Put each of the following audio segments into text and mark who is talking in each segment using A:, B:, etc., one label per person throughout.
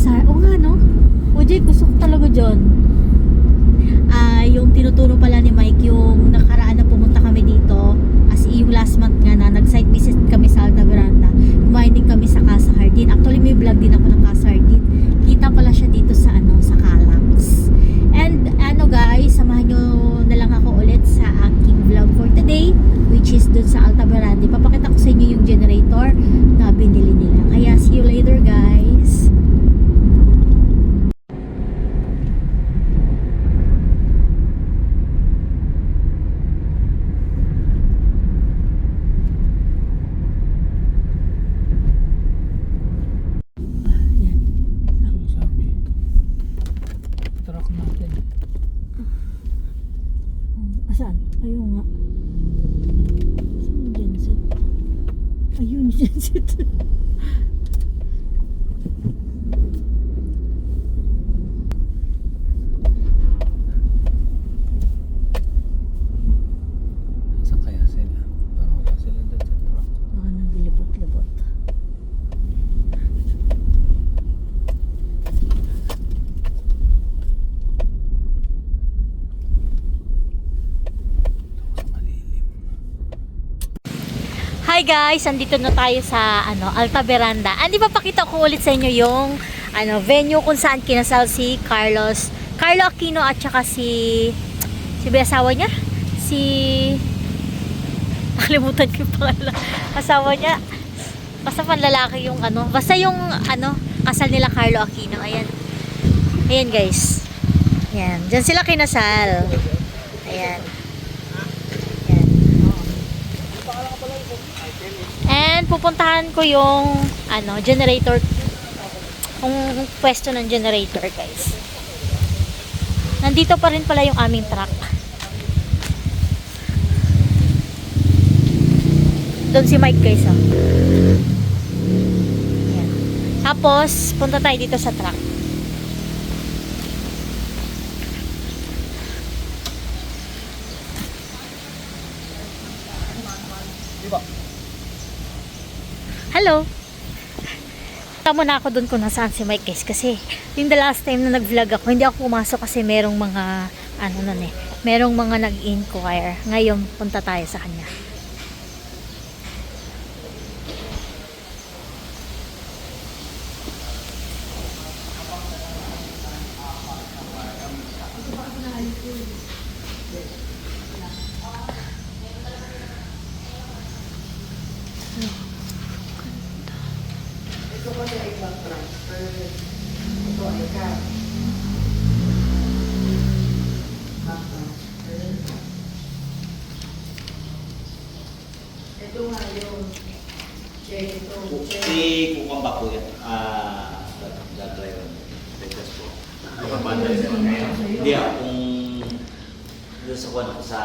A: Kasar, oo nga no? O Jay, gusto ko talaga dyan. Ah, yung tinuturo pala ni Mike yung nakaraan na pumunta kami dito as yung last month nga na nag-site visit kami sa Alta Veranda. Kumain din kami sa Casa Hardin. Actually may vlog din ako ng Casa Hardin. Kita pala siya dito sa ano sa Calax and ano guys samahan nyo na lang ako ulit sa aking vlog for today which is dun sa Alta Veranda. Papakita ko sa inyo yung generator na binili nila kaya see you later guys Yan.
B: Ano sabi? Truck natin.
A: Oh, Asan? Ayun nga. Saan yung genset? Ayun, genset.
B: Saan kaya sila? Parang wala sila doon sa truck.
A: Baka naglibot-libot.
B: Sa malilim.
A: Hi guys, andito na tayo sa ano, Alta Veranda. Andi pa pakita ko ulit sa inyo yung ano, venue kung saan kinasal si Carlos, Carlo Aquino at saka si si asawa niya? Si nakalimutan ko yung pangalan. Asawa niya. Basta panlalaki yung ano, basta yung ano, kasal nila Carlo Aquino. Ayan. Ayan guys. Ayan. Diyan sila kinasal. Ayan. Ayan. And pupuntahan ko yung ano, generator kung pwesto ng generator, guys. Nandito pa rin pala yung aming truck. Doon si Mike, guys, oh. Tapos, punta tayo dito sa truck. Hello! Tama na ako doon kung nasaan si Mike guys kasi yung the last time na nag-vlog ako hindi ako pumasok kasi merong mga ano nun eh merong mga nag-inquire ngayon punta tayo sa kanya
C: Si Kukang ba po yan? Ah, that driver. Vegas po. Hindi ah, kung doon sa kwan ako sa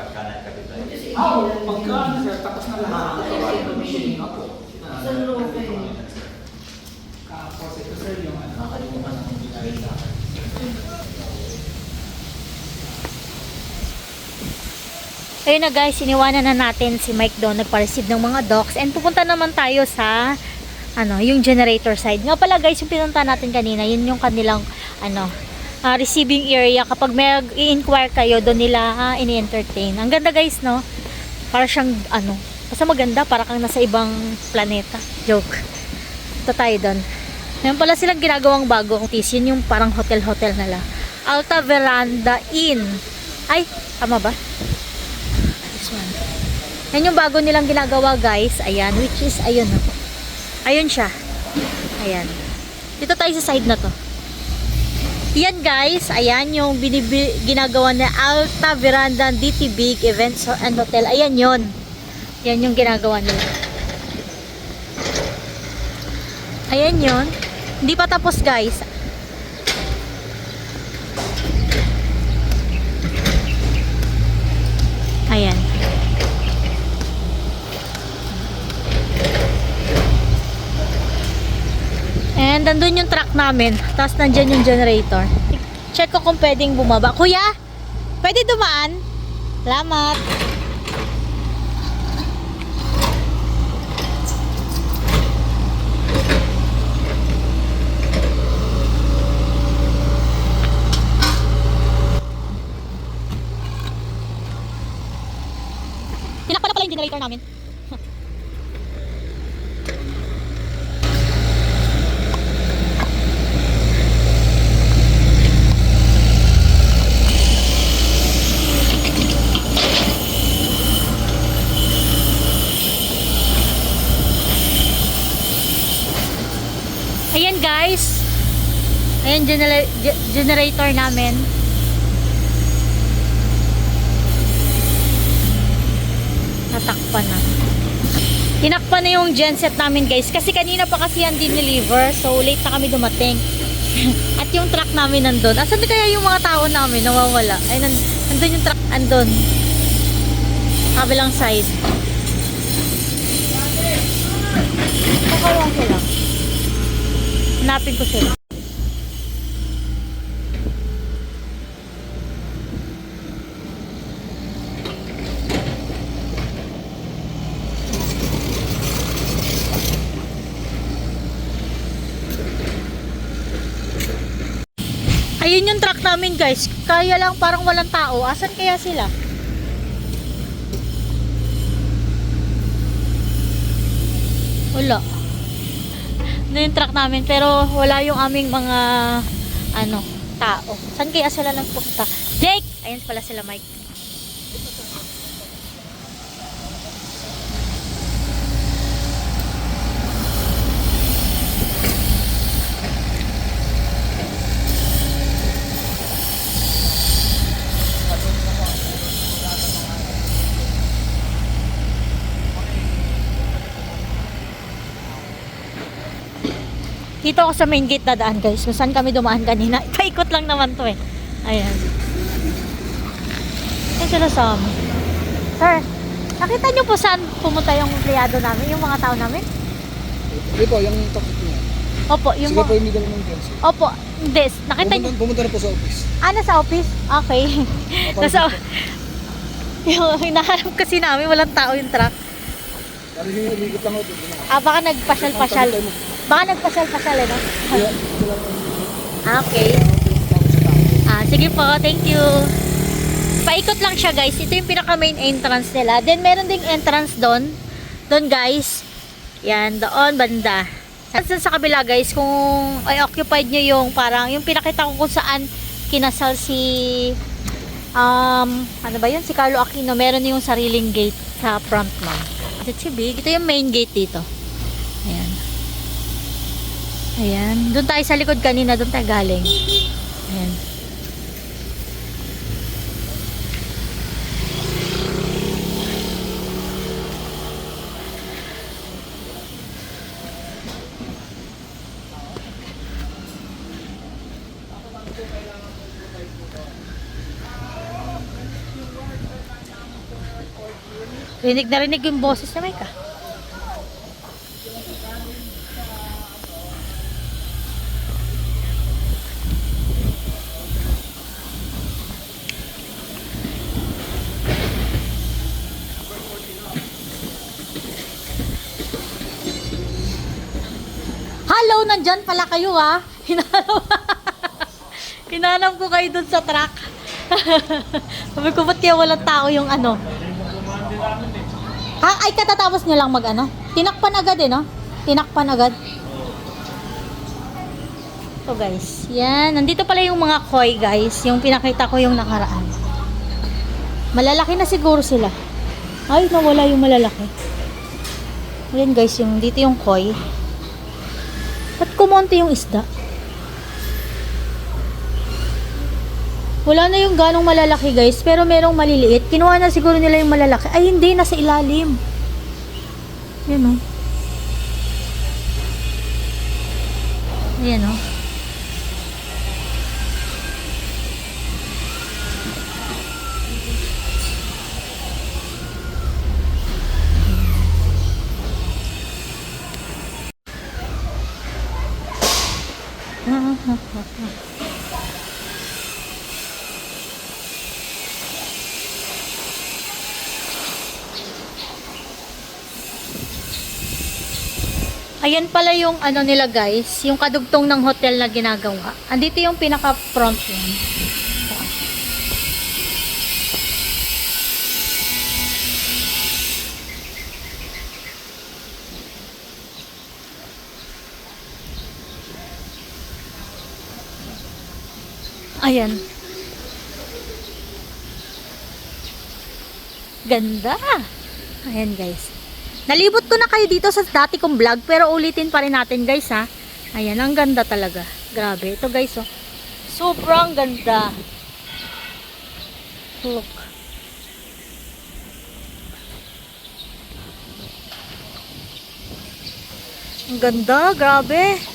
C: Pagkanan Capital.
B: Oh, pagka sir, tapos na lahat. Commissioning ako. Sa loob Tapos ito sir yung ano.
C: Nakalimutan ang ginagawa sa akin.
A: Ayun na guys iniwanan na natin si Mike doon nagpa-receive ng mga docs. And pupunta naman tayo sa ano yung generator side. Nga pala guys yung pinunta natin kanina yun yung kanilang ano ah, receiving area. Kapag may i-inquire kayo doon nila ah, ini-entertain. Ang ganda guys no? Para siyang ano basta maganda para kang nasa ibang planeta. Joke. Ito tayo doon. Meron pala silang ginagawang bago tis yun yung parang hotel-hotel nila. Alta Veranda Inn. Ay tama ba? This one. Yan yung bago nilang ginagawa guys. Ayan, which is, ayun. Ayun siya. Ayan. Dito tayo sa side na to. Yan guys, ayan yung ginagawa na Alta Veranda DT Big Events and Hotel. Ayan yon. Yan yung ginagawa nila. Ayan yon. Hindi pa tapos guys. Ayan. And nandun yung truck namin. Tapos nandyan yung generator. Check ko kung pwedeng bumaba. Kuya, pwede dumaan? Salamat. Tinakpan na pala yung generator namin. Ayan guys. Ayan genera- ge- generator namin. Natakpan na. Tinakpan na yung genset namin guys. Kasi kanina pa kasi yan din-deliver. So late na kami dumating. At yung truck namin nandun. Asan na kaya yung mga tao namin nawawala? Ay, nan nandun yung truck. Andun. Kabilang side. Kakawan ko lang. Hanapin ko sila. Ayun yung truck namin guys. Kaya lang parang walang tao. Asan kaya sila? Wala. Na yung truck namin pero wala yung aming mga ano, tao. Saan kaya sila nagpunta? Jake! Ayun pala sila Mike. Dito ako sa main gate dadaan guys. Kung saan kami dumaan kanina. Paikot lang naman to eh. Ayan. Ayan sila sa amin. Sir, nakita niyo po saan pumunta yung empleyado namin, yung mga tao namin?
B: Hindi po, yung topic niya.
A: Opo, yung
B: Sige po, yung middle ng.
A: Opo, hindi. Nakita niyo...
B: Pumunta, pumunta na po sa office.
A: Ah, nasa office? Okay. nasa... yung hinahanap kasi namin, walang tao yung truck.
B: Ano yung umigot lang ako.
A: Ah, baka nagpasyal-pasyal. Baka nagpasyal-pasyal, eh, no?
B: Kaya, ito lang ang
A: Ah, okay. Ah, sige po, thank you. Paikot lang siya, guys. Ito yung pinaka main entrance nila. Then meron ding entrance doon. Doon, guys. Yan, doon banda. At sa kabila, guys, kung ay occupied nyo yung parang yung pinakita ko kung saan kinasal si um, ano ba yun? Si Carlo Aquino. Meron yung sariling gate sa front mo. It's si big. Ito yung main gate dito. Ayan. Doon tayo sa likod kanina. Doon tayo galing. Ayan. Rinig na rinig yung boses na Mike ah. Hello, nandyan pala kayo ah. Hinanap, hinanap ko kayo dun sa truck. Sabi ko, ba't kaya walang tao yung ano? Ha, ay katatapos nyo lang mag ano? Tinakpan agad eh, no? Tinakpan agad. So guys, yan. Nandito pala yung mga koi guys. Yung pinakita ko yung nakaraan. Malalaki na siguro sila. Ay, nawala yung malalaki. Ayan guys, yung dito yung koi. At kumonti yung isda. Wala na yung ganong malalaki guys, pero merong maliliit. Kinuha na siguro nila yung malalaki. Ay hindi, nasa ilalim. Yan o. Ayan o. Ayan pala yung ano nila guys, yung kadugtong ng hotel na ginagawa. Andito yung pinaka front yun. Ayan. Ganda. Ayan guys. Nalibot ko na kayo dito sa dati kong vlog pero ulitin pa rin natin guys ha. Ayan, ang ganda talaga. Grabe. Ito guys oh. Sobrang ganda. Look. Ang ganda, grabe.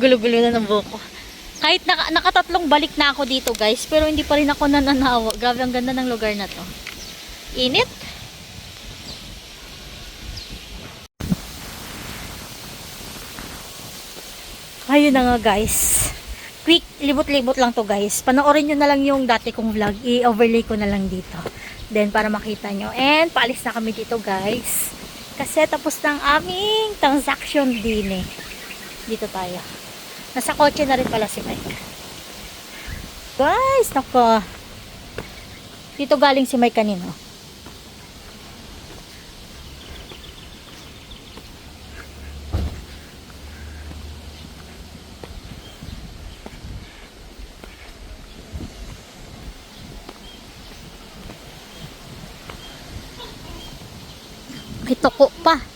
A: Gulo-gulo na ng buhok ko. Kahit naka, nakatatlong balik na ako dito guys, pero hindi pa rin ako nananawa. Grabe ang ganda ng lugar na to. Init. Ayun na nga guys. Quick, libot-libot lang to guys. Panoorin nyo na lang yung dati kong vlog. I-overlay ko na lang dito. Then para makita nyo. And paalis na kami dito guys. Kasi tapos na ang aming transaction din eh. Dito tayo. Nasa kotse na rin pala si Mike. Guys, nako. Dito galing si Mike kanino. May toko pa.